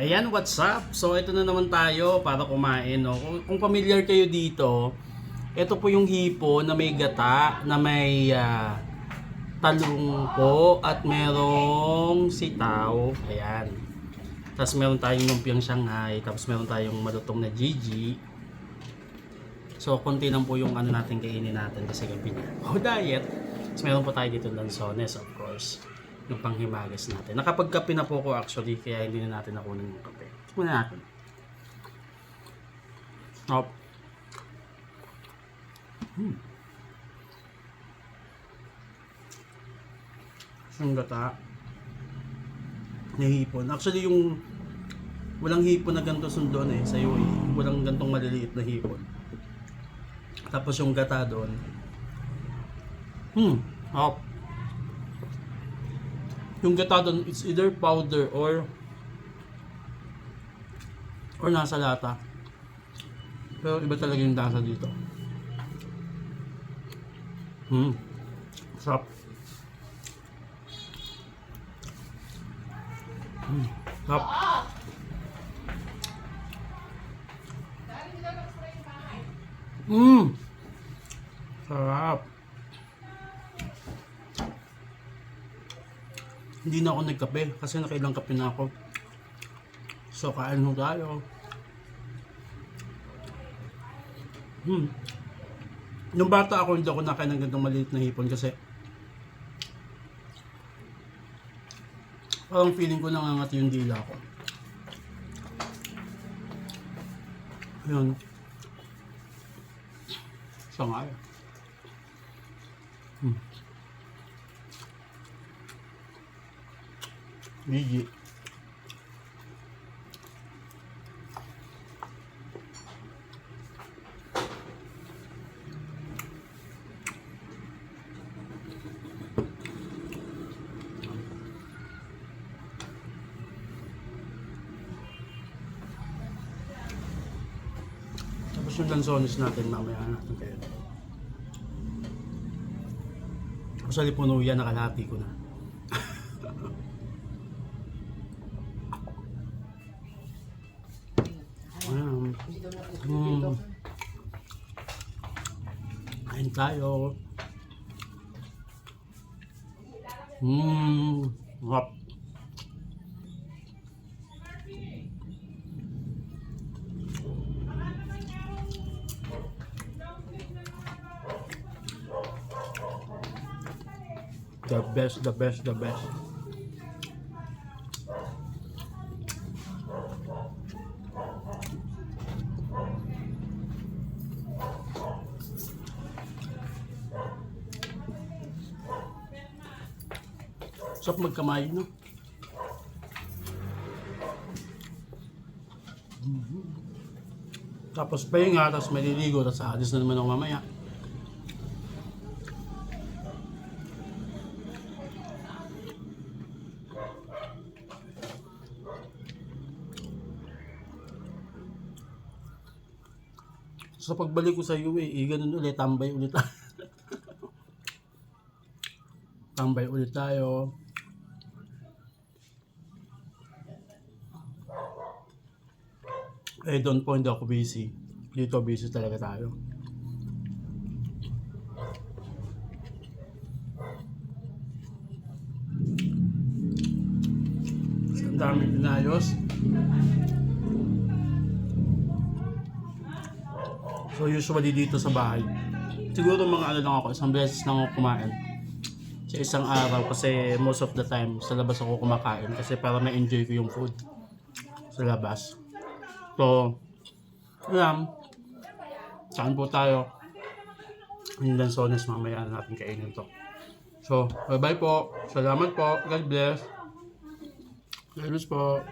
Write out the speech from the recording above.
Ayan, what's up? So, ito na naman tayo para kumain. No? Kung, kung familiar kayo dito, ito po yung hipo na may gata, na may ah, talong po, at merong sitaw. Ayan. Tapos meron tayong lumpiang Shanghai, tapos meron tayong malutong na Gigi. So, konti lang po yung ano natin kainin natin kasi gabi na. O, diet. Tapos meron po tayo dito lansones, of course. Yung panghimagas natin. Nakapagkape na po ko actually, kaya hindi na natin nakunin yung kape. Muna natin. Hop. Hmm. Yung gata. Nahipon. Actually, yung walang hipon na ganito sundon eh. Sa iyo eh. Walang gantong maliliit na hipon. Tapos yung gata doon. Hmm. Hop. Yung gata doon, it's either powder or or nasa lata. Pero iba talaga yung lasa dito. Hmm. Sarap. Hmm. Sarap. Hmm. Sarap. Hindi na ako nagkape kasi nakailang kape na ako. So, kain mo tayo. Hmm. Nung bata ako, hindi ako nakain ng ganitong maliit na hipon kasi parang feeling ko nangangat yung dila ko. Yun. Siya nga eh. Hmm. Gigi. Tapos yung lansones natin, mamaya natin kayo. Puno yan, nakalati ko na. Ayan. Mm. Kain tayo. Mmm. Wap. The best, the best, the best. Sarap magkamay, no? Mhm. Tapos pahinga, tapos maliligo, tapos aalis na naman ako mamaya. Sa pagbalik ko sa UAE, ganun ulit, tambay ulit tayo. tambay ulit tayo. Eh, doon po hindi ako busy. Dito busy talaga tayo. Ang daming inayos. So usually dito sa bahay, siguro mga ano lang ako, isang beses lang ako kumain. Sa isang araw kasi most of the time sa labas ako kumakain kasi para ma-enjoy ko yung food sa labas. So, ayan. Saan po tayo? Yung lansones mamaya natin kainin to. So, bye bye po. Salamat po. God bless. God po.